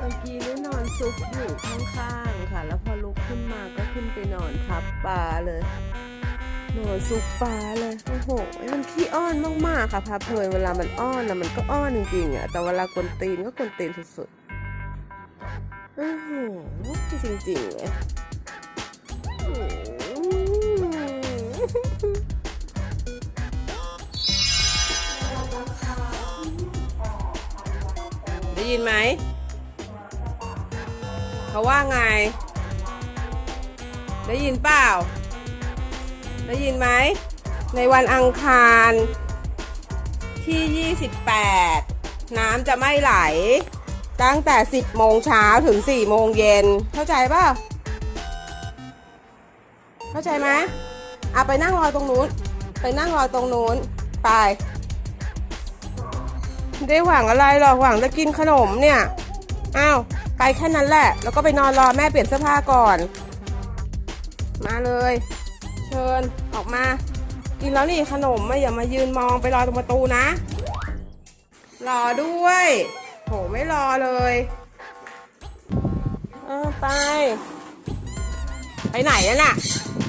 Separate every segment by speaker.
Speaker 1: มื่อกี้นี่นอนซุกอยู่ข้างๆค่ะ แล้วพอลุกขึ้นมาก็ขึ้นไปนอนทับปลาเลยนอนซุกปลาเลยโอ้โหมันขี้อ้อนมากๆค่ะพาเพลินเวลามันอ้อนนะมันก็อ้อนจริงๆอะแต่เวลากวนตีนก็กวนตีนสุดๆอื้อหือจริงๆเลยได้ยินไหม เขาว่าไง ได้ยินเปล่า ได้ยินไหม ในวันอังคารที่ 28 น้ำจะไม่ไหล ตั้งแต่ 10 โมงเช้าถึง 4 โมงเย็น เข้าใจเปล่าเข้าใจไหมอะไปนั่งรอตรงนู้น ไปนั่งรอตรงนู้น ไปได้หวังอะไรหรอกหวังจะกินขนมเนี่ย อ้าว ไปแค่นั้นแหละ แล้วก็ไปนอนรอแม่เปลี่ยนเสื้อผ้าก่อน มาเลย เชิญออกมา กินแล้วนี่ขนมไม่อย่ามายืนมองไปรอตรงประตูนะ รอด้วย โหไม่รอเลยเออไป ไปไหนอะน่ะ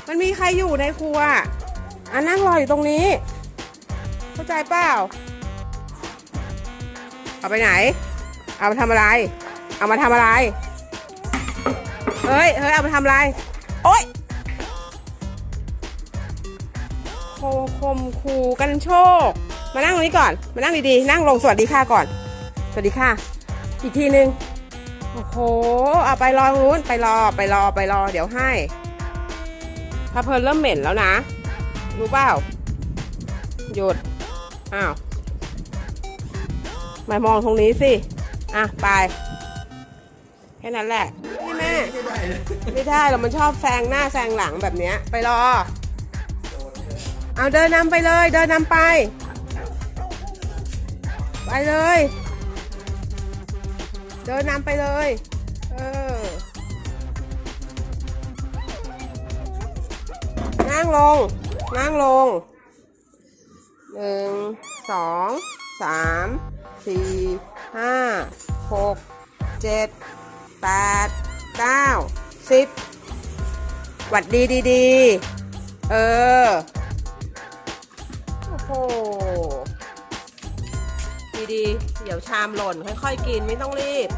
Speaker 1: มันมีใครอยู่ในครัวอะนั่งรออยู่ตรงนี้ เข้าใจเปล่า เอาไปไหน เอามาทำอะไร เอามาทำอะไร เฮ้ย เฮ้ย เอามาทำอะไร โอ๊ยโคคมคูกันโชค มานั่งตรงนี้ก่อน มานั่งดีๆ นั่งลงสวัสดีค่ะก่อน สวัสดีค่ะ อีกทีนึง โอ้โห เอาไปรอตรงนู้น ไปรอ ไปรอ ไปรอ เดี๋ยวให้พาเพลินเริ่มเหม็นแล้วนะ รู้เปล่า หยุด อ้าว มามองตรงนี้สิ อะ ไป แค่นั้นแหละนี่แม่ไม่ได้เรามันชอบแซงหน้าแซงหลังแบบเนี้ย ไปรอ เอาเดินนำไปเลย เดินนำไป ไปเลย เดินนำไปเลย เออ นั่งลง นั่งลง หนึ่ง สอง สาม สี่ ห้า หก เจ็ด แปดเก้าสิบหวัดดีดีดีเออ โอ้โห ดีดี เดี๋ยวชามหล่นค่อยๆกินไม่ต้องรีบ